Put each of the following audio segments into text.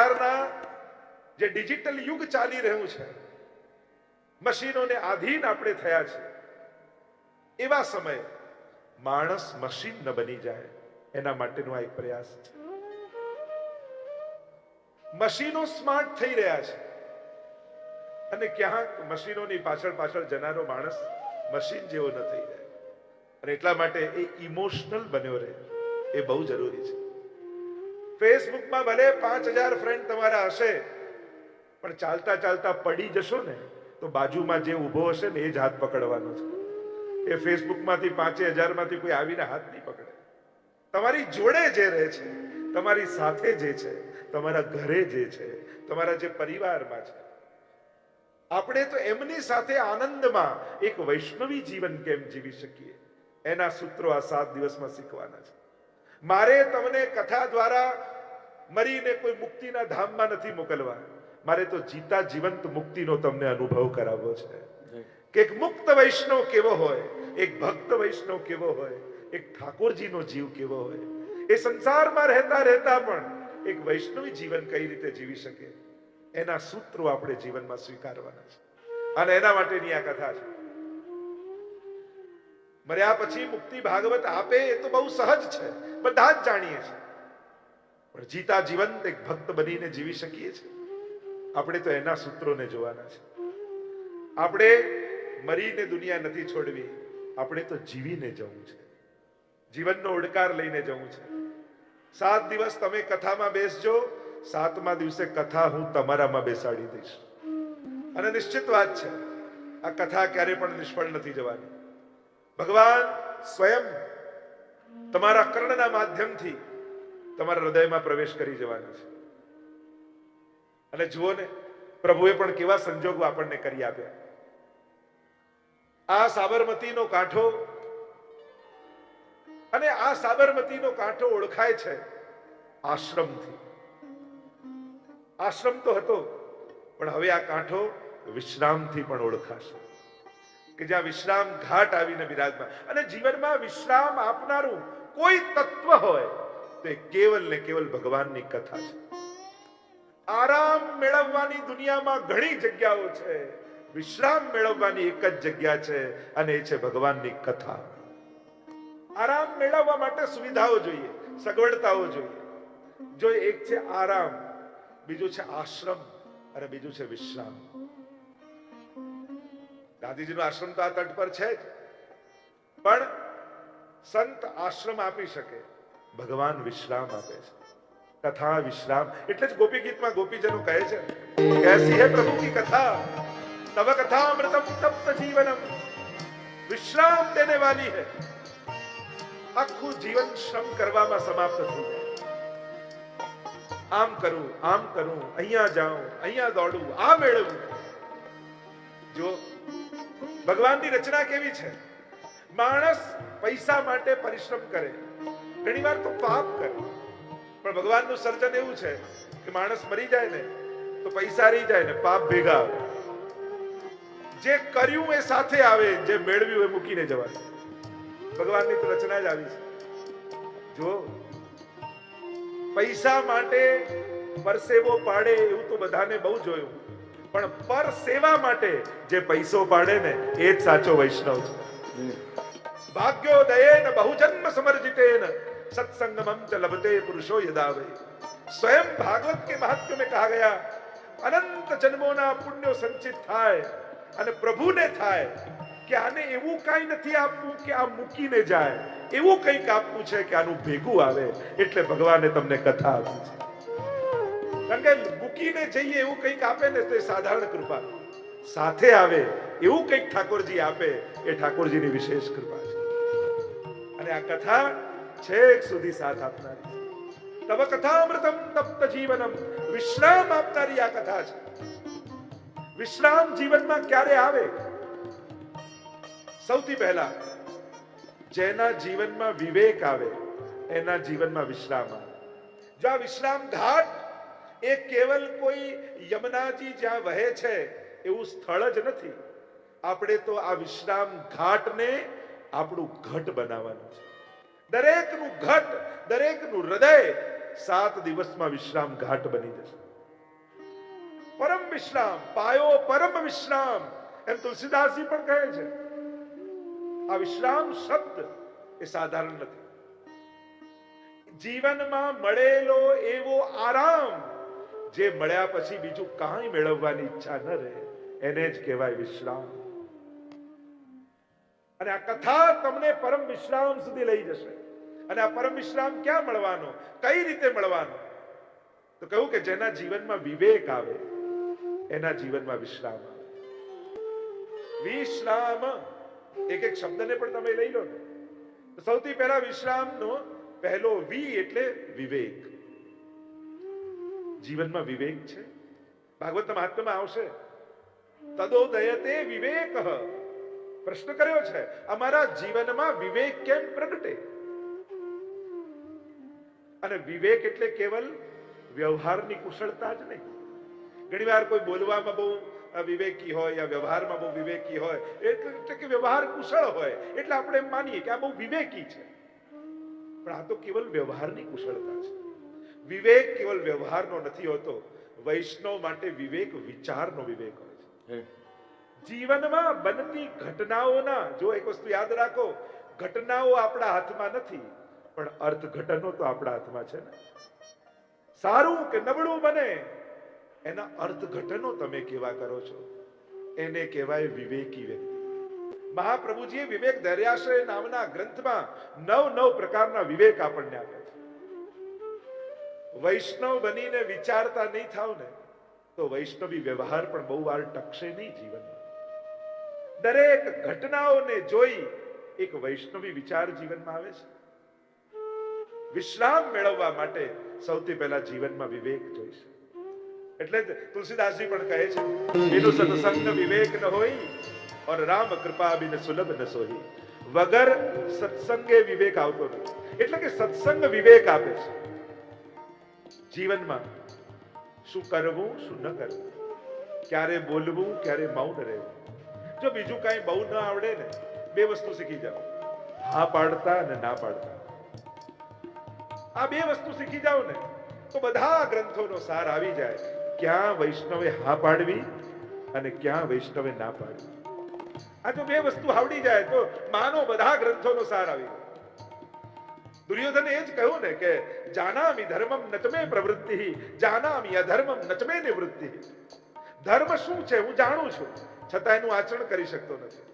અત્યારના જે ડિજિટલ યુગ ચાલી રહ્યું છે, મશીનોને આધીન આપણે થયા છે, એવા સમયે માણસ મશીન ન બની જાય, એના માટેનો આ એક પ્રયાસ છે. મશીનો સ્માર્ટ થઈ રહ્યા છે. અને ક્યાંક મશીનોની પાછળ પાછળ જનારો માણસ મશીન જેવો ન થઈ જાય. અને એટલા માટે એ ઇમોશનલ બન્યો રહે, એ બહુ જરૂરી છે. ફેસબુકમાં ભલે પાંચ હજાર ફ્રેન્ડ તમારા હશે, પણ ચાલતા ચાલતા પડી જશો ને, તો બાજુમાં જે ઊભો હશે ને એ જ હાથ પકડવાનો છે. એ ફેસબુકમાંથી પાંચે હજારમાંથી કોઈ આવીને હાથ નહીં પકડે. તમારી જોડે જે રહે છે, તમારી સાથે જે છે, તમારા ઘરે જે છે, તમારા જે પરિવારમાં છે. આપણે તો એમની સાથે આનંદમાં એક વૈષ્ણવી જીવન કેમ જીવી શકીએ? એના સૂત્રો આ સાત દિવસમાં શીખવાના છે. મારે તમને કથા દ્વારા મરીને કોઈ મુક્તિના ધામમાં નથી મોકલવા. મારે તો જીતા જીવંત મુક્તિનો તમને અનુભવ કરાવવો છે. કે એક મુક્ત વૈષ્ણવ કેવો હોય એક ભક્ત વૈષ્ણવ કેવો હોય એક ઠાકોરજીનો જીવ કેવો હોય એ સંસારમાં રહેતા રહેતા પણ એક વૈષ્ણવી જીવન કઈ રીતે જીવી શકે એના સૂત્રો આપણે જીવનમાં સ્વીકારવાના છે. અને એના માટેની આ કથા છે. મર્યા પછી મુક્તિ ભાગવત આપે એ તો બહુ સહજ છે. બધા જ જાણીએ છીએ. પણ જીતા જીવંત એક ભક્ત બનીને જીવી શકીએ છીએ. આપણે તો એના સૂત્રોને જોવાના છે. આપણે મરીને દુનિયા નથી છોડવી, આપણે તો જીવીને જવું છે. જીવનનો ઓડકાર લઈને જવું છે. સાત દિવસ તમે કથામાં બેસજો, સાતમા દિવસે કથા હું તમારામાં બેસાડી દઈશ. અને નિશ્ચિત વાત છે, આ કથા ક્યારે પણ નિષ્ફળ નથી જવાની. ભગવાન સ્વયં તમારા કર્ણના માધ્યમથી તમારા હૃદયમાં પ્રવેશ કરી જવાનો છે. અને જુઓ ને, પ્રભુએ પણ કેવા સંજોગો આપણને કરી આપ્યા. આ સાબરમતીનો કાંઠો અને આ સાબરમતીનો કાંઠો ઓળખાય છે આશ્રમથી. આશ્રમ તો હતો, પણ હવે આ કાંઠો વિશ્રામથી પણ ઓળખાશે. કે જ્યાં વિશ્રામ ઘાટ આવીને બિરાજમાં અને જીવનમાં વિશ્રામ આપનારું કોઈ તત્વ હોય તો કેવલ ને કેવલ ભગવાનની કથા છે. આરામ મેળવવાની દુનિયામાં ઘણી જગ્યાઓ છે. વિશ્રામ મેળવવાની એક જ જગ્યા છે અને એ છે ભગવાનની કથા. આરામ મેળવવા માટે સુવિધાઓ જોઈએ, સગવડતાઓ જોઈએ. જો એક છે આરામ, બીજું છે આશ્રમ, અને બીજું છે વિશ્રામ. ગાંધીજીનો આશ્રમ તો આ તટ પર છે જ. પણ સંત આશ્રમ આપી શકે. ભગવાન વિશ્રામ આપે છે. કથા વિશ્રામ. એટલે જ ગોપી ગીતમાં ગોપીજનો કહે છે. કેસી હે પ્રભુ કી કથા? તવ કથા અમૃતમ તપ્ત જીવનમ. વિશ્રામ દેને વાલી હે. આખું જીવન શ્રમ કરવામાં સમાપ્ત થયું આમ કરું આમ કરું, અહીંયા જાઉં, અહીંયા દોડું, આ મેળવું. જો ભગવાનની રચના કેવી છે? માણસ પૈસા માટે પરિશ્રમ કરે. ઘણી વાર તો પાપ કરે. પણ ભગવાનનું સર્જન એવું છે કે માણસ મરી જાય ને તો પૈસા રહી જાય ને પાપ ભેગા આવે. જે કર્યું એ સાથે આવે જે મેળવ્યું એ મૂકીને જવાનું ભગવાનની તો રચના જ આવી છે. જો પૈસા માટે પરસેવો પાડે એવું તો બધાને બહુ જોયું. પણ પર સેવા માટે જે પૈસો પાડે ને એ જ સાચો વૈષ્ણવ છે. ભાગ્યોદયેન બહુજન્મ ને सत्संगमम च लभते पुरुषो यदा वे स्वयं भागवत के महात्म्य में कहा गया અનંત જન્મોના પુણ્યો સંચિત થાય અને પ્રભુને થાય કે આને એવું કાંઈ નથી આપવું કે આ મૂકીને જાય એવું કંઈક આપવું છે કે આનું ભેગું આવે એટલે ભગવાને તમને કથા આપી છે કારણ કે મૂકીને જઈએ એવું કંઈક આપે ને તો એ સાધારણ કૃપા સાથે આવે એવું કંઈક ઠાકોરજી આપે એ ઠાકોરજીની વિશેષ કૃપા છે અને આ કથા છેક સુધી સાથ આપનારી. તવ તવ કથામૃતમ તપ્ત જીવનમ. વિશ્રામ આપનારી આ કથા છે. વિશ્રામ જીવનમાં ક્યારે આવે? સૌથી પહેલા જેના જીવનમાં વિવેક આવે, એના જીવનમાં વિશ્રામ આવે. જો આ વિશ્રામ ઘાટ એ કેવલ કોઈ યમુનાજી જ્યાં વહે છે એવું સ્થળ જ નથી. આપણે તો આ વિશ્રામ ઘાટને આપણું ઘટ બનાવવાનું છે. દરેકનું ઘટ, દરેકનું હૃદય સાત દિવસમાં વિશ્રામ ઘાટ બની જશે. પરમ વિશ્રામ, પાયો પરમ વિશ્રામ, એમ તુલસીદાસજી પણ કહે છે. આ વિશ્રામ શબ્દ એ સાધારણ નથી. જીવનમાં મળેલો એવો આરામ જે મળ્યા પછી બીજું કાંઈ મેળવવાની ઈચ્છા ન રહે, એને જ કહેવાય વિશ્રામ. અને આ કથા તમને પરમ વિશ્રામ સુધી લઈ જશે. અને આ પરમ વિશ્રામ ક્યાં મળવાનો? કઈ રીતે મળવાનો? તો કહ્યું કે જેના જીવનમાં વિવેક આવે, એના જીવનમાં વિશ્રામ આવે. વિશ્રામ, એક એક શબ્દને પણ તમે લઈ લો ને. સૌથી પહેલા વિશ્રામનો પહેલો વી એટલે વિવેક. જીવનમાં વિવેક છે? ભાગવત મહાત્મામાં આવશે. તદોદયતે વિવેક. પ્રશ્ન કર્યો છે, અમારા જીવનમાં વિવેક કેમ પ્રગટે? અને વિવેક એટલે કેવલ વ્યવહારની કુશળતા જ નહીં. ઘણીવાર કોઈ બોલવામાં બહુ વિવેકી હોય યા વ્યવહારમાં બહુ વિવેકી હોય એટલે કે વ્યવહાર કુશળ હોય એટલે આપણે એમ માનીએ કે આ બહુ વિવેકી છે. પણ આ તો કેવલ વ્યવહારની કુશળતા છે. વિવેક કેવલ વ્યવહારનો નથી હોતો વૈષ્ણવ માટે વિવેક વિચારનો વિવેક હોય છે. જીવનમાં બનતી ઘટનાઓના જો એક વસ્તુ યાદ રાખો ઘટનાઓ આપણા હાથમાં નથી પણ અર્થઘટનો તો આપણા હાથમાં છે ને. સારું કે નબળું બને, એના અર્થઘટનો તમે કેવા કરો છો? એને કહેવાય વિવેકી વ્યક્તિ. મહાપ્રભુજીએ વિવેક દર્યાશ્રય નામના ગ્રંથમાં નવ નવ પ્રકારના વિવેક આપણને આપે છે. વૈષ્ણવ બનીને વિચારતા નહીં થાવ ને, તો વૈષ્ણવી વ્યવહાર પણ બહુ વાર ટકશે નહીં જીવનમાં. દરેક ઘટનાઓને જોઈ એક વૈષ્ણવી વિચાર જીવનમાં આવે છે. વિશ્રામ મેળવવા માટે સૌથી પહેલા જીવનમાં વિવેક જોઈશે. એટલે તુલસીદાસજી પણ કહે છે એનું સત્સંગ વિવેક ન હોય ઓર રામ કૃપા બિન સુલભ ન સોહી. વગર સત્સંગે વિવેક આવતો નથી. એટલે કે સત્સંગ વિવેક આપે છે. જીવનમાં શું કરવું, શું ન કરવું? ક્યારે બોલવું, ક્યારે મૌન રહેવું? જો બીજું કાંઈ બહુ ન આવડે ને, બે વસ્તુ શીખી જાઓ. હા પાડતા અને ના પાડતા. આ બે વસ્તુ શીખી જાઓ ને, તો બધા ગ્રંથોનો સાર આવી જાય. ક્યાં વૈષ્ણવે હા પાડવી અને ક્યાં વૈષ્ણવે ના પાડવી. આ જો બે વસ્તુ આવડી જાય, તો માનો બધા ગ્રંથોનો સાર આવી દુર્યોધને એ જ કહ્યું ને કે, જાનામી ધર્મમ નચમે પ્રવૃત્તિ, જાનામી અધર્મમ નચમે નિવૃત્તિ. ધર્મ શું છે હું જાણું છું, છતાં એનું આચરણ કરી શકતો નથી.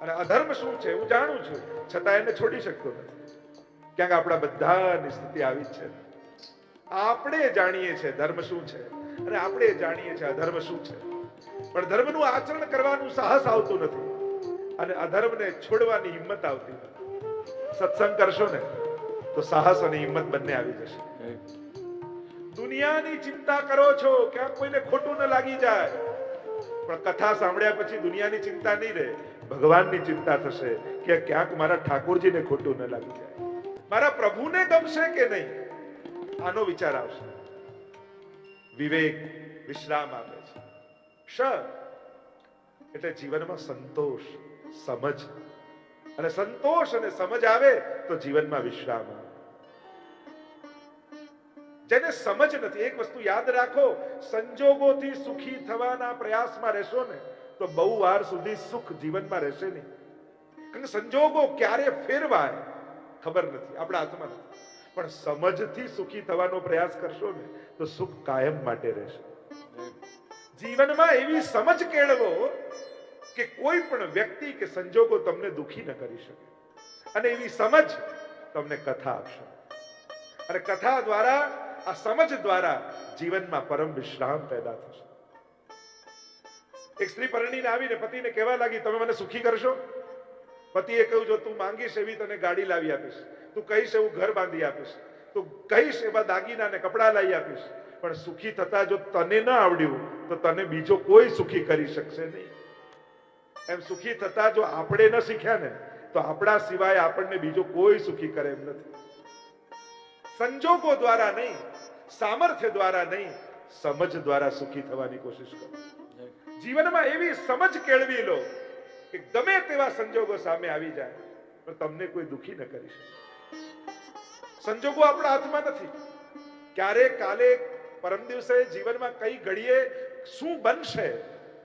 અને અધર્મ શું છે હું જાણું છું, છતાં એને છોડી શકતો નથી. ક્યાંક આપણા બધાની સ્થિતિ આવી છે. આપણે જાણીએ છીએ ધર્મ શું છે અને આપણે જાણીએ છીએ અધર્મ શું છે. પણ ધર્મનું આચરણ કરવાનું સાહસ આવતું નથી અને અધર્મને છોડવાની હિંમત આવતી સત્સંગ કરશો ને, તો સાહસ અને હિંમત બંને આવી જશે. દુનિયાની ચિંતા કરો છો, ક્યાંક કોઈને ખોટું ન લાગી જાય. પણ કથા સાંભળ્યા પછી દુનિયાની ચિંતા નહીં રહે, ભગવાનની ચિંતા થશે કે ક્યાંક મારા ઠાકોરજીને ખોટું ન લાગી જાય. મારા પ્રભુને ગમશે કે નહીં? આનો વિચાર આવશે. વિવેક વિશ્રામ આપે છે. એટલે જીવનમાં સંતોષ, સમજ. અને સંતોષ અને સમજ આવે તો જીવનમાં વિશ્રામ આવે. જેને સમજ નથી, એક વસ્તુ યાદ રાખો, સંજોગોથી સુખી થવાના પ્રયાસમાં રહેશો ને, તો બહુ વાર સુધી સુખ જીવનમાં રહેશે નહીં. કારણ કે સંજોગો ક્યારે ફેરવાય? ખબર નથી, આપણા હાથમાં નથી. પણ સમજથી સુખી થવાનો પ્રયાસ કરશો ને, તો સુખ કાયમ માટે રહેશે. જીવનમાં એવી સમજ કેળવો કે કોઈ પણ વ્યક્તિ કે સંજોગો તમને દુખી ન કરી શકે. અને એવી સમજ તમને કથા આપશે. અને કથા દ્વારા, આ સમજ દ્વારા જીવનમાં પરમ વિશ્રામ પેદા થશે. એક સ્ત્રી પરણીને આવીને પતિને કહેવા લાગી, તમે મને સુખી કરશો? પતિએ કહ્યું જો તું માંગીશ એવી તને ગાડી લાવી આપીશ. તું કહીશ એવું ઘર બાંધી આપીશ. તું કહીશ એવા દાગીના ને કપડા લાવી આપીશ. પણ સુખી થતા જો તને ન આવડ્યું તો તને બીજો કોઈ સુખી કરી શકશે નહીં. એમ સુખી થતા જો આપણે ન શીખ્યા ને તો આપણા સિવાય આપણને બીજો કોઈ સુખી કરે એમ નથી. સંજોગો દ્વારા નહીં સામર્થ્ય દ્વારા નહીં સમજ દ્વારા સુખી થવાની કોશિશ કરો. જીવનમાં એવી સમજ કેળવી લો કે ગમે તેવા સંજોગો સામે આવી જાય, પણ તમને કોઈ દુખી ન કરી શકે. સંજોગો આપણા હાથમાં નથી. ક્યારે કાલે પરમ દિવસે જીવનમાં કઈ ઘડીએ શું બનશે,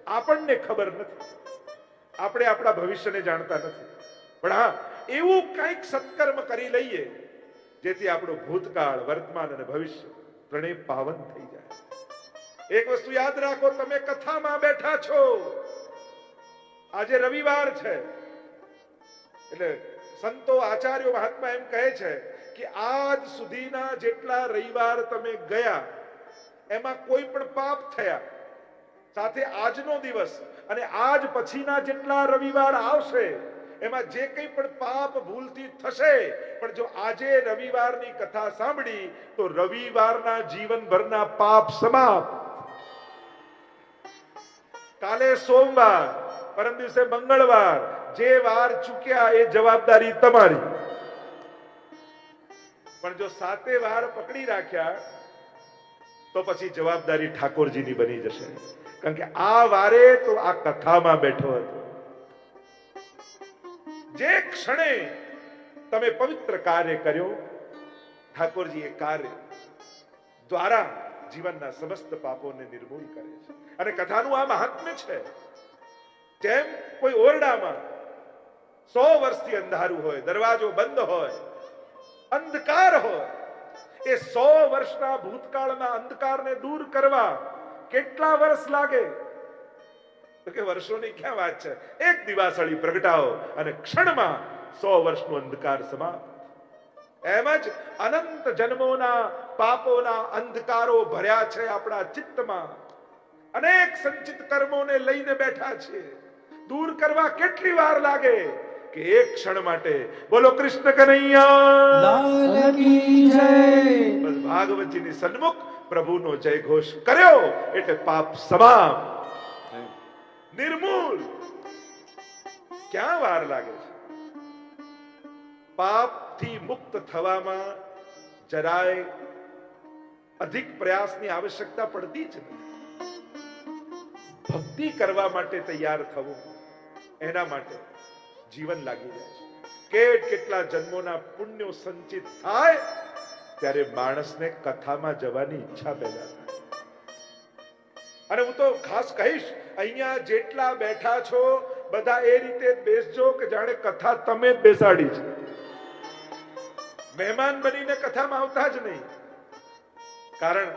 આપણને ખબર નથી. આપણે આપણા ભવિષ્યને જાણતા નથી. પણ હા, એવું કંઈક સત્કર્મ કરી લઈએ, જેથી આપણો ભૂતકાળ, વર્તમાન અને ભવિષ્ય ત્રણેય પાવન થઈ જાય. એક વસ્તુ યાદ રાખો, તમે કથામાં બેઠા છો. આજે રવિવાર છે. એટલે સંતો આચાર્યો મહાત્મા એમ કહે છે કે આજ સુધીના જેટલા રવિવાર તમે ગયા, એમાં કોઈ પણ પાપ થયા. સાથે આજનો દિવસ અને આજ પછીના જેટલા રવિવાર આવશે, એમાં જે કંઈ પણ પાપ ભૂલથી થશે, પણ જો આજે રવિવારની કથા સાંભળી, તો રવિવારના જીવનભરના પાપ સમાપ્ત. કાલે સોમવાર પરમ દિવસે મંગળવાર, જે વાર ચૂક્યા એ જવાબદારી તમારી. પણ જો સાતે વાર પકડી રાખ્યા, તો પછી જવાબદારી ઠાકોરજીની બની જશે. કારણ કે આ વારે તો આ કથામાં બેઠો હતો. જે ક્ષણે તમે પવિત્ર કાર્ય કર્યો ઠાકોરજી એ કાર્ય દ્વારા જીવનના સમસ્ત પાપોને નિર્મૂલ કરે છે. અને કથાનું આ મહાત્મ્ય છે. જેમ કોઈ ઓરડામાં સો વર્ષથી અંધારું હોય, દરવાજો બંધ હોય, અંધકાર હોય, એ સો વર્ષના ભૂતકાળના અંધકારને દૂર કરવા કેટલા વર્ષ લાગે? તો કે વર્ષોની ક્યાં વાત છે? એક દિવાસળી પ્રગટાવો અને ક્ષણમાં સો વર્ષનો અંધકાર સમાપ્ત. એમ જ અનંત જન્મોના પાપોના અંધકારો ભર્યા છે આપણા ચિત્તમાં. અનેક સંચિત કર્મોને લઈને બેઠા છે દૂર કરવા કેટલી વાર લાગે કે એક ક્ષણ માટે બોલો કૃષ્ણ કનૈયા. બસ ભાગવતજીની સન્મુખ પ્રભુનો જય ઘોષ કર્યો એટલે પાપ સમાપ્ત. નિર્મૂલ ક્યાં વાર લાગે છે? પાપથી મુક્ત થવામાં જરાય અધિક પ્રયાસની આવશ્યકતા પડતી જ નથી. ભક્તિ કરવા માટે તૈયાર થવું એના માટે જીવન લાગી જાય છે. કેટ કેટલા જન્મોના પુણ્યો સંચિત થાય ત્યારે માણસને કથામાં જવાની ઈચ્છા પેદા અને હું તો ખાસ કહીશ, અહીંયા જેટલા બેઠા છો, બધા એ રીતે બેસજો કે જાણે કથા તમે બેસાડી છે. મહેમાન બનીને કથામાં આવતા જ નહીં. કારણ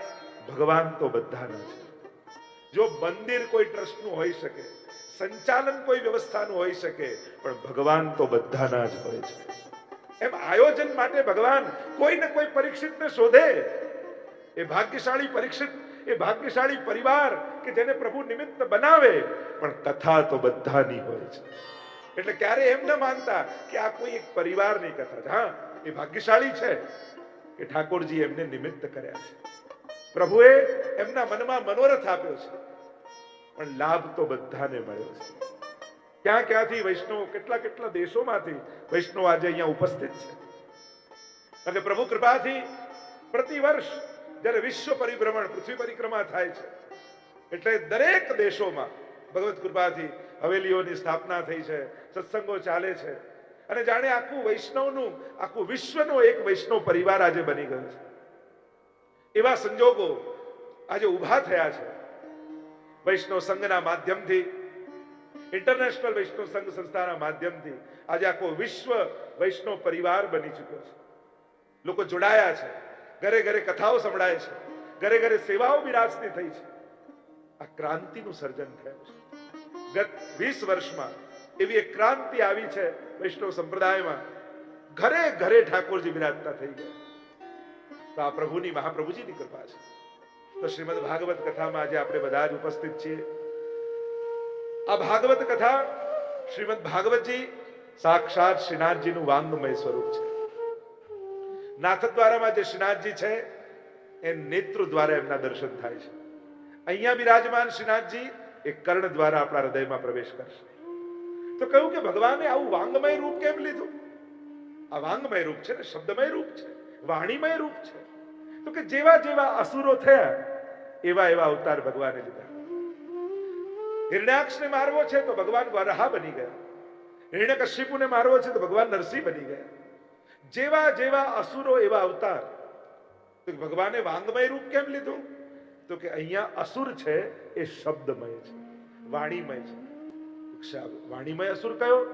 ભગવાન તો બધાના છે. જો મંદિર કોઈ ટ્રસ્ટનું હોઈ શકે સંચાલન કોઈ વ્યવસ્થાનું હોઈ શકે, પણ ભગવાન તો બધાના જ હોય છે. એમ આયોજન માટે ભગવાન કોઈ ને કોઈ પરીક્ષિતને શોધે. એ ભાગ્યશાળી પરીક્ષિત, એ ભાગ્યશાળી પરિવાર કે જેને પ્રભુ નિમિત્ત બનાવે, પણ કથા તો બધાની હોય છે. એટલે ક્યારે એમ ન માનતા કે આ કોઈ એક પરિવારની કથા હા, એ ભાગ્યશાળી છે કે ઠાકોરજી એમને નિમિત્ત કર્યા છે. પ્રભુએ એમના મનમાં મનોરથ આપ્યો છે. પણ લાભ તો બધાને મળ્યો છે. ક્યાં ક્યાંથી વૈષ્ણવ, કેટલા કેટલા દેશોમાંથી વૈષ્ણવ આજે અહીંયા ઉપસ્થિત છે. કારણ કે પ્રભુ કૃપાથી પ્રતિ વર્ષ જ્યારે વિશ્વ પરિભ્રમણ, પૃથ્વી પરિક્રમા થાય છે, એટલે દરેક દેશોમાં ભગવત કૃપાથી હવેલીઓની સ્થાપના થઈ છે, સત્સંગો ચાલે છે. અને જાણે આખું વૈષ્ણવનું, આખું વિશ્વનો એક વૈષ્ણવ પરિવાર આજે બની ગયો છે. એવા સંજોગો આજે ઊભા થયા છે. વૈષ્ણવ સંઘના માધ્યમથી ઇન્ટરનેશનલ વૈષ્ણવ સંઘ સંસ્થાના માધ્યમથી આજે આખો વિશ્વ વૈષ્ણવ પરિવાર બની ચૂક્યો છે. લોકો જોડાયા છે, ઘરે ઘરે કથાઓ સંભળાય છે, ઘરે ઘરે સેવાઓ બિરાજતી થઈ છે. આ ક્રાંતિનું સર્જન થયું છે. ગત વીસ વર્ષમાં એવી એક ક્રાંતિ આવી છે વૈષ્ણવ સંપ્રદાયમાં. ઘરે ઘરે ઠાકોરજી બિરાજતા થઈ ગયા. તો આ પ્રભુની, મહાપ્રભુજીની કૃપા છે. તો શ્રીમદ ભાગવત કથામાં આજે આપણે બધા જ ઉપસ્થિત છીએ. આ ભાગવત કથા શ્રીમદ ભાગવતજી સાક્ષાત શ્રીનાથજીનું વાંગમય સ્વરૂપ છે. નાથદ્વારામાં જે શ્રીનાથજી છે, એ નેત્ર દ્વારા એમના દર્શન થાય છે. અહીંયા બિરાજમાન શ્રીનાથજી એ કર્ણ દ્વારા આપણા હૃદયમાં પ્રવેશ કરશે. તો કહ્યું કે ભગવાને આવું વાંગમય રૂપ કેમ લીધું? આ વાંગમય રૂપ છે ને, શબ્દમય રૂપ છે, વાણીમય રૂપ છે. તો કે જેવા જેવા અસુરો થયા એવા એવા અવતાર ભગવાને લીધા. હિરણ્યાક્ષને મારવો છે તો ભગવાન વરાહા બની ગયા. હિરણ્યકશ્યપુને મારવો છે તો ભગવાન નરસિંહ બની ગયા. જેવા જેવા અસુરો એવા અવતાર, તો ભગવાને વાંગમય રૂપ કેમ લીધું? તો કે અહીંયા અસુર છે એ શબ્દમય છે, વાણીમય છે. વાણીમય અસુર કયો?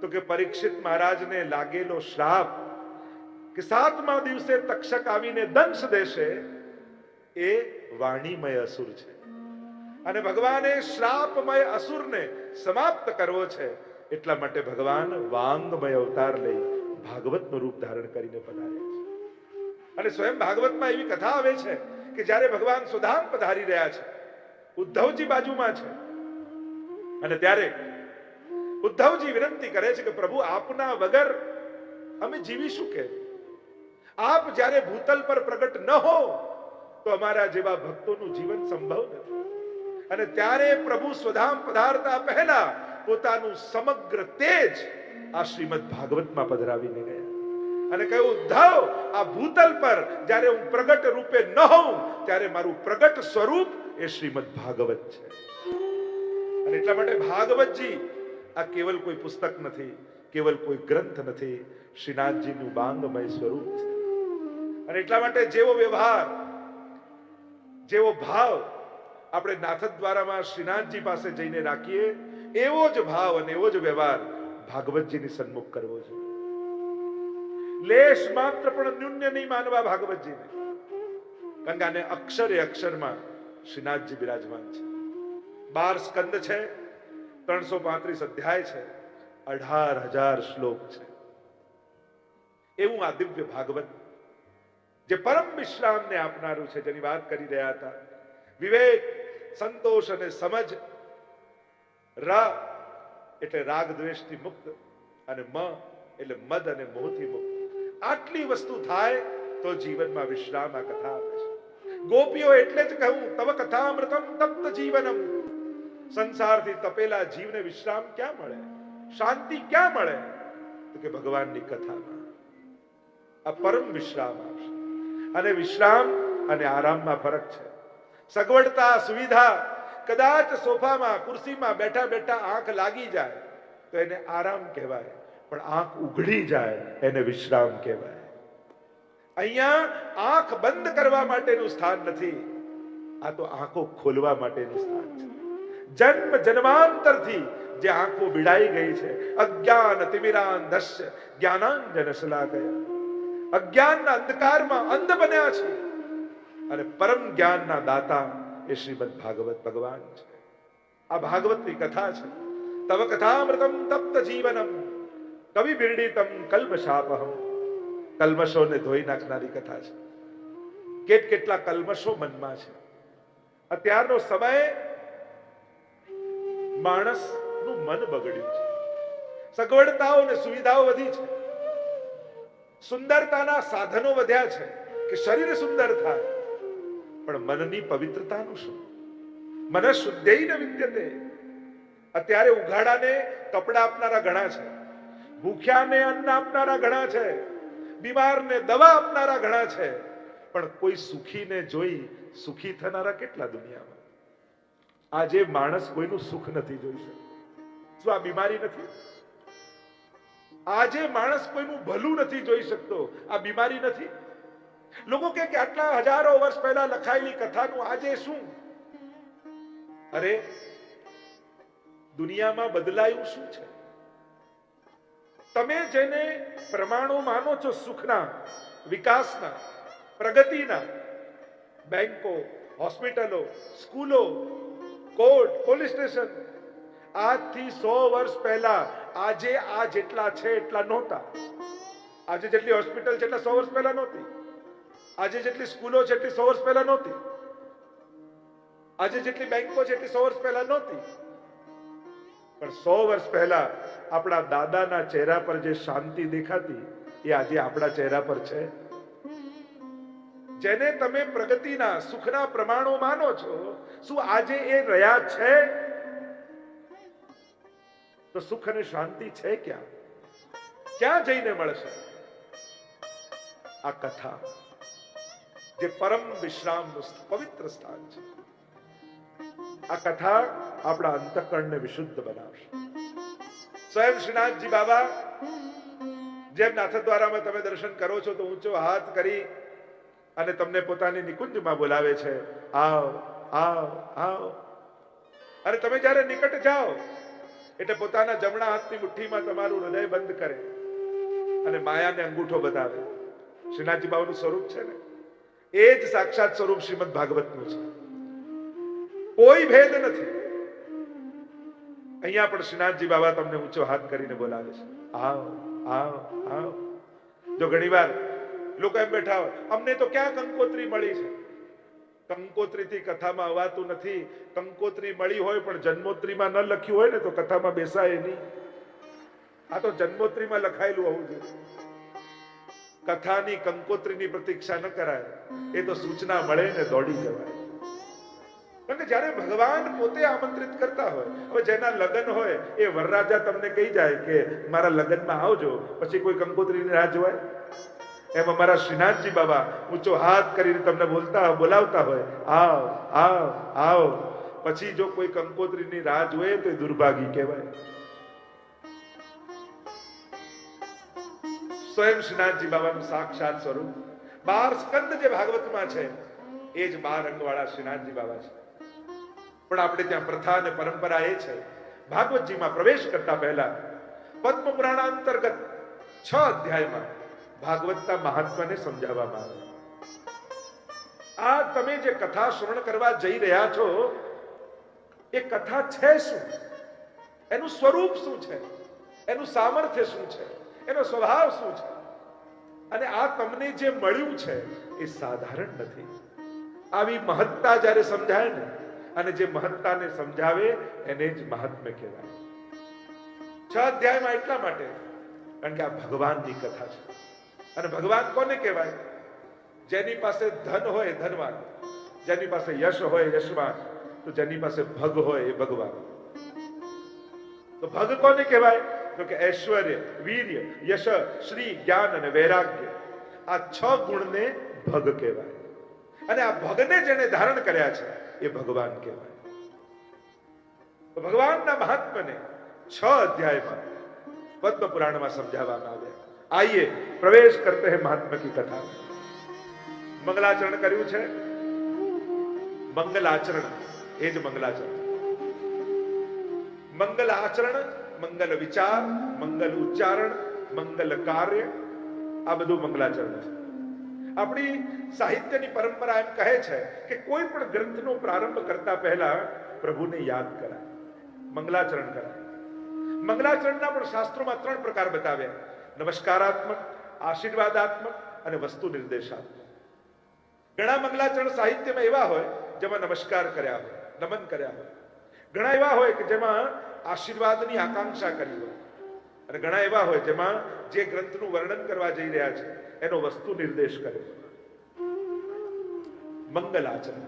તો કે પરીક્ષિત મહારાજને લાગેલો શ્રાપ કે સાતમા દિવસે તક્ષક આવીને દંશ દેશે એ વાણીમય અસુર છે. અને ભગવાને શ્રાપમય અસુરને સમાપ્ત કરવો છે, એટલા માટે ભગવાન વાંગમય અવતાર લઈ ભાગવતનું રૂપ ધારણ કરીને પધાર્યા છે. અને સ્વયં ભાગવતમાં એવી કથા આવે છે કે જ્યારે ભગવાન સુધામ પધારી રહ્યા છે, ઉદ્ધવજી બાજુમાં છે. અને ત્યારે ઉદ્ધવજી વિનંતી કરે છે કે પ્રભુ, આપના વગર અમે જીવીશું કે? આપ જ્યારે ભૂતલ પર પ્રગટ ન હો તો અમારા જેવા ભક્તોનું જીવન સંભવ નથી. અને ત્યારે પ્રભુ સ્વધામ પધારતા પહેલા પોતાનું સમગ્ર તેજ આ શ્રીમદ ભાગવતમાં પધરાવીને ગયા. અને કહ્યું, ઉદ્ધવ, આ ભૂતલ પર જ્યારે હું પ્રગટ રૂપે ન હોઉં, ત્યારે મારું પ્રગટ સ્વરૂપ એ શ્રીમદ ભાગવત છે. અને એટલા માટે ભાગવતજી, આ કેવલ કોઈ પુસ્તક નથી, કેવલ કોઈ ગ્રંથ નથી, શ્રીનાથજીનું બાંગમય સ્વરૂપ છે. અને એટલા માટે જેવો વ્યવહાર જેવો ભાવ આપણે નાથદ દ્વારામાં શ્રીનાથજી પાસે જઈને રાખીએ, એવો જ ભાવ અને એવો જ વ્યવહાર ભાગવતજીની સન્મુખ કરવો જોઈએ. લેશ માત્ર પણ ન્યૂન્ય નહીં માનવા ભાગવતજીને. ગંગાને અક્ષરે અક્ષરમાં શ્રીનાથજી બિરાજમાન છે. બાર સ્કંદ છે, ત્રણસો પાંત્રીસ અધ્યાય છે, અઢાર હજાર શ્લોક છે. એવું આ દિવ્ય ભાગવત જે પરમ વિશ્રામને આપનારું છે, જેની વાત કરી રહ્યા હતા. વિવેક, સંતોષ અને સમજ ર એટલે રાગ દ્વેષથી મુક્ત અને મ એટલે મદ અને મોહથી મુક્ત. આટલી વસ્તુ થાય તો જીવનમાં વિશ્રામ આ કથા આપે છે. ગોપીઓ એટલે જ કહું, તવ કથામૃતમ તપ્ત જીવનમ. સંસારથી તપેલા જીવને વિશ્રામ ક્યાં મળે? શાંતિ ક્યાં મળે? તો કે ભગવાનની કથામાં. આ પરમ વિશ્રામ આપશે. અને વિશ્રામ અને આરામમાં ફરક છે. સગવડતા, સુવિધા, કદાચ સોફામાં, ખુરશીમાં બેઠા બેઠા આંખ લાગી જાય, તો એને આરામ કહેવાય. પણ આંખ ઉઘડી જાય, એને વિશ્રામ કહેવાય. અહીંયા આંખ બંધ કરવા માટેનું સ્થાન નથી. આ તો આંખો ખોલવા માટેનું સ્થાન છે. જન્મ જન્માંતરથી જે આંખો ભીડાઈ ગઈ છે, અજ્ઞાન તિમિરાંધસ્ય જ્ઞાનાંજન શલાકયા અજ્ઞાનના અંધકારમાં અંધ બન્યા છે. અને પરમ જ્ઞાનના દાતા એ શ્રીમદ ભાગવત ભગવાન છે. આ ભાગવતની કથા છે. તવ કથામૃતમ તપ્ત જીવનમ, કવિ બિરડીતમ કલ્મશાપહમ. કલ્મશોને ધોઈ નાખનારી કથા છે. કેટ કેટલા કલ્મશો મનમાં છે. અત્યારનો સમય માણસનું મન બગડ્યું છે. સગવડતાઓ અને સુવિધાઓ વધી છે. સુંદરતાના સાધનો વધ્યા છે કે શરીર સુંદર થાય. પણ મનની પવિત્રતાનું શું? મન શુદ્ધૈન વિદ્યતે. અત્યારે ઉઘાડાને કપડા આપનારા ઘણા છે. ભૂખ્યાને અન્ન આપનારા ઘણા છે. બીમારને દવા આપનારા ઘણા છે. પણ કોઈ સુખીને જોઈ સુખી થનારા કેટલા દુનિયામાં? આજે માણસ કોઈનું સુખ નથી જોઈ શકતો શું આ બીમારી નથી? આજે માણસ કોઈનું ભલું નથી જોઈ શકતો. આ બીમારી નથી. લોકો કે આટલા હજારો વર્ષ પહેલા લખાયેલી કથાનું આજે શું? અરે, દુનિયામાં બદલાયું શું છે? તમે જેને પ્રમાણો માનો છો સુખના, વિકાસના, પ્રગતિના, બેંકો, હોસ્પિટલો, સ્કૂલો, કોર્ટ, પોલીસ સ્ટેશન, આજથી સો વર્ષ પહેલા આજે આ જેટલા છે એટલા નહોતા. આજે જેટલી હોસ્પિટલ છે એટલા સો વર્ષ પહેલા નહોતી. આજે જેટલી સ્કૂલો છે એટલી સો વર્ષ પહેલા નહોતી. આજે જેટલી બેંકો છે એટલી સો વર્ષ પહેલા નહોતી. પણ સો વર્ષ પહેલા આપણા દાદાના ચહેરા પર જે શાંતિ દેખાતી, એ આજે આપણા ચહેરા પર છે. જેને તમે પ્રગતિના, સુખના પ્રમાણો માનો છો, શું આજે એ રહ્યા છે? તો સુખ અને શાંતિ છે ક્યાં? ક્યાં જઈને મળશે? આ કથા જે પરમ વિશ્રામનું પવિત્ર સ્થાન છે. આ કથા આપણા અંતકરણને વિશુદ્ધ બનાવશે. સ્વયં શ્રીનાથજી બાબા, જેમ નાથ દ્વારામાં તમે દર્શન કરો છો, તો ઊંચો હાથ કરી અને તમને પોતાની નિકુંજમાં બોલાવે છે, આવ આવ આવ. અને તમે જ્યારે નિકટ જાઓ એટલે પોતાના જમણા હાથની મુઠ્ઠીમાં તમારું હૃદય બંધ કરે અને માયાને અંગૂઠો બતાવે. શ્રીનાથજી બાબાનું સ્વરૂપ છે ને? એ જ સાક્ષાત સ્વરૂપ શ્રીમદ ભાગવતનું છે. કોઈ ભેદ નથી. અહીંયા પણ શ્રીનાથજી બાબા તમને ઊંચો હાથ કરીને બોલાવે છે. આવ આવ આવ. જો ઘણીવાર લોકો એમ બેઠા હોય, અમને તો ક્યાં કંકોત્રી મળી છે? કંકોત્રીથી કથામાં અવાતું નથી. કંકોત્રી મળી હોય પણ જન્મોત્રીમાં ન લખ્યું હોય ને તો કથામાં બેસાય નહીં. આ તો જન્મોત્રીમાં લખાયેલું હોવું જોઈએ. કથાની કંકોત્રીની પ્રતીક્ષા ન કરાય. એ તો સૂચના મળે ને દોડી જવાય. અને જ્યારે ભગવાન પોતે આમંત્રિત કરતા હોય, હવે જેના લગ્ન હોય, એ વરરાજા તમને કહી જાય કે, મારા લગ્નમાં આવજો, પછી કોઈ કંકોત્રીની રાહ જોવાય? એમ અમારા શ્રીનાથજી બાબા ઊંચો હાથ કરીને તમને બોલતા, બોલાવતા હોય. આવ આવ આવ. પછી જો કોઈ કંકોત્રીની રાહ જોઈએ તો દુર્ભાગી કહેવાય. સ્વયં શ્રીનાથજી બાબાનું સાક્ષાત સ્વરૂપ. બાર સ્કંદ જે ભાગવતમાં છે, એ જ બાર અંગવાળા શ્રીનાથજી બાબા છે. પણ આપણે ત્યાં પ્રથા અને પરંપરા એ છે. ભાગવતજીમાં પ્રવેશ કરતા પહેલા પદ્મ પુરાણ અંતર્ગત છ અધ્યાયમાં ભાગવતના મહાત્માને સમજાવવામાં આવે. આ તમે જે કથા શ્રવણ કરવા જઈ રહ્યા છો, એ કથા છે શું? એનું સ્વરૂપ શું છે? એનું સામર્થ્ય શું છે? એનો સ્વભાવ શું છે? અને આ તમને જે મળ્યું છે, એ સાધારણ નથી. આવી મહત્તા જ્યારે સમજાય ને, અને જે મહત્તાને સમજાવે, એને જ મહાત્મ્ય કહેવાય. છ અધ્યાયમાં એટલા માટે, કારણ કે આ ભગવાનની કથા છે. અને ભગવાન કોને કહેવાય? જેની પાસે ધન હોય ધનવાન, જેની પાસે યશ હોય યશવાન, તો જેની પાસે ભગ હોય એ ભગવાન. તો ભગ કોને કહેવાય? તો કે ઐશ્વર્ય, વીર્ય, યશ, શ્રી, જ્ઞાન અને વૈરાગ્ય. આ છ ગુણને ભગ કહેવાય. અને આ ભગને જેને ધારણ કર્યા છે, એ ભગવાન કહેવાય. ભગવાનના મહાત્મને છ અધ્યાયમાં પદ્મ પુરાણમાં સમજાવવામાં આવ્યા. આઈએ પ્રવેશ કરતે हैं महात्मा કથા મંગલાચરણ કર્યું છે મંગલાચરણ એ જ મંગલાચરણ મંગલ આચરણ મંગલ વિચાર મંગલ ઉચ્ચારણ મંગલ કાર્ય આ બધું મંગલાચરણ છે. આપણી સાહિત્યની પરંપરા એમ કહે છે કે કોઈ પણ ગ્રંથનો પ્રારંભ કરતા પહેલા પ્રભુને યાદ કરાય. મંગલાચરણ કરાય. મંગલાચરણના પણ શાસ્ત્રોમાં ત્રણ પ્રકાર બતાવ્યા. નમસ્કારાત્મક, આશીર્વાદાત્મક અને વસ્તુ નિર્દેશાત્મક. ઘણા મંગલાચરણ સાહિત્યમાં એવા હોય જેમાં નમસ્કાર કર્યા હોય, નમન કર્યા હોય. ઘણા એવા હોય કે જેમાં આશીર્વાદની આકાંક્ષા કરી હોય. અને ઘણા એવા હોય જેમાં જે ગ્રંથનું વર્ણન કરવા જઈ રહ્યા છે, એનો વસ્તુ નિર્દેશ કર્યો મંગલ આચરણ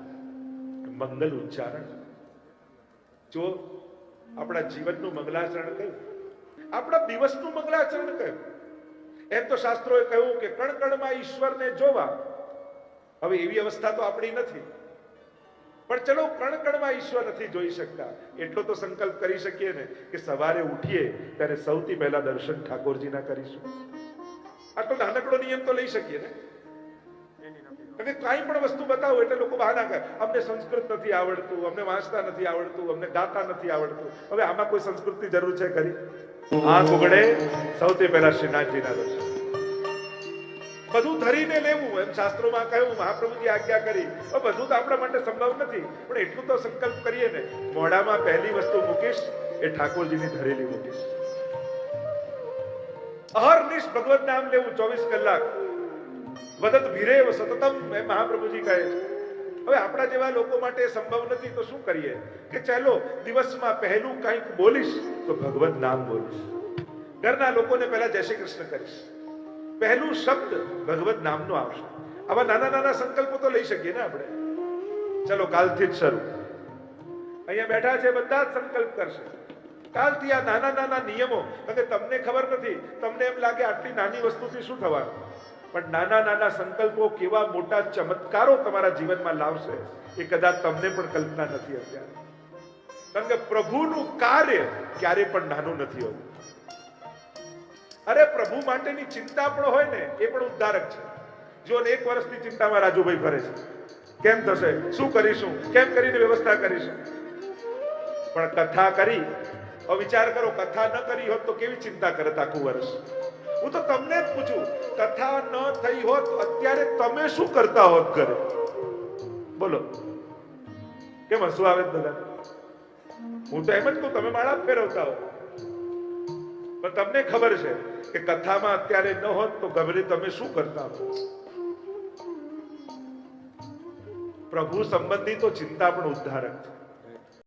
મંગલ ઉચ્ચારણ. જો આપણા જીવનનું મંગલાચરણ કયું? આપણા દિવસનું મંગલાચરણ કયું? એમ તો શાસ્ત્રોએ કહ્યું કે કણ કણમાં ઈશ્વરને જોવા. હવે એવી અવસ્થા તો આપણી નથી. પણ ચલો કણ કણમાં ઈશ્વર નથી જોઈ શકતા. એટલો તો સંકલ્પ કરી શકીએ ને કે સવારે ઉઠીએ ત્યારે સૌથી પહેલા દર્શન ઠાકોરજીના કરીશું. આટલો નાનકડો નિયમ તો લઈ શકીએ ને? અને કાંઈ પણ વસ્તુ બતાવો એટલે લોકો બહાના કરે અમને સંસ્કૃત નથી આવડતું, અમને વાંચતા નથી આવડતું, અમને ગાતા નથી આવડતું. હવે આમાં કોઈ સંસ્કૃતની જરૂર છે ખરી? આંખ ઉગડે. સૌથી પહેલા શ્રીનાથજીના દર્શન. બધું ધરીને લેવું એમ શાસ્ત્રોમાં કહ્યું, મહાપ્રભુજી આજ્ઞા કરી. બધું તો આપણા માટે સંભવ નથી. પણ એટલું તો સંકલ્પ કરીએ ને, મોઢામાં પહેલી વસ્તુ મૂકીશ, એ ઠાકોરજીની ધરેલી મૂકીશ. અહર્નિશ ભગવત નામ લેવું ચોવીસ કલાક. વદત ભીરે સતતમ એ મહાપ્રભુજી કહે છે. હવે આપણા જેવા લોકો માટે સંભવ નથી, તો શું કરીએ? કે ચાલો, દિવસમાં પહેલું કંઈક બોલીશ, તો ભગવત નામ બોલીશ. ઘરના લોકોને પહેલા જય શ્રી કૃષ્ણ કરીશ. પહેલું શબ્દ ભગવત નામનો આવશે. આવા નાના નાના સંકલ્પો તો લઈ શકીએ ને આપણે? ચલો, કાલથી જ શરૂ. અહીંયા બેઠા છે, બધા જ સંકલ્પ કરશે. કાલથી આ નાના નાના નિયમો કારણ કે તમને ખબર નથી, તમને એમ લાગે આટલી નાની વસ્તુથી શું થવાનું? પણ નાના નાના સંકલ્પો કેવા મોટા ચમત્કારો તમારા જીવનમાં લાવશે એ કદાચ તમને પણ કલ્પના નથી અત્યારે. કારણ કે પ્રભુનું કાર્ય ક્યારે પણ નાનું નથી હોતું. અરે પ્રભુ માટેની ચિંતા પણ હોય ને, એ પણ ઉદ્ધારક છે. જો એક વર્ષની ચિંતામાં રાજુભાઈ ફરે છે. કેમ થશે? શું કરીશું? કેમ કરીને વ્યવસ્થા કરીશું? પણ કથા કરી વિચાર કરો, કથા ન કરી હોત તો કેવી ચિંતા કરત આખું વર્ષ? હું તો તમને જ પૂછું, કથા ન થઈ હોત, અત્યારે તમે શું કરતા હોત ઘરે? બોલો. કેમ હસવું આવે બધા હું તો એમ જ કહું, તમે માળા ફેરવતા હો. પણ તમને ખબર છે કે કથામાં અત્યારે ન હોત તો ગભરે તમે શું કરતા હો? પ્રભુ સંબંધી તો ચિંતા પણ ઉદ્ધારક છે.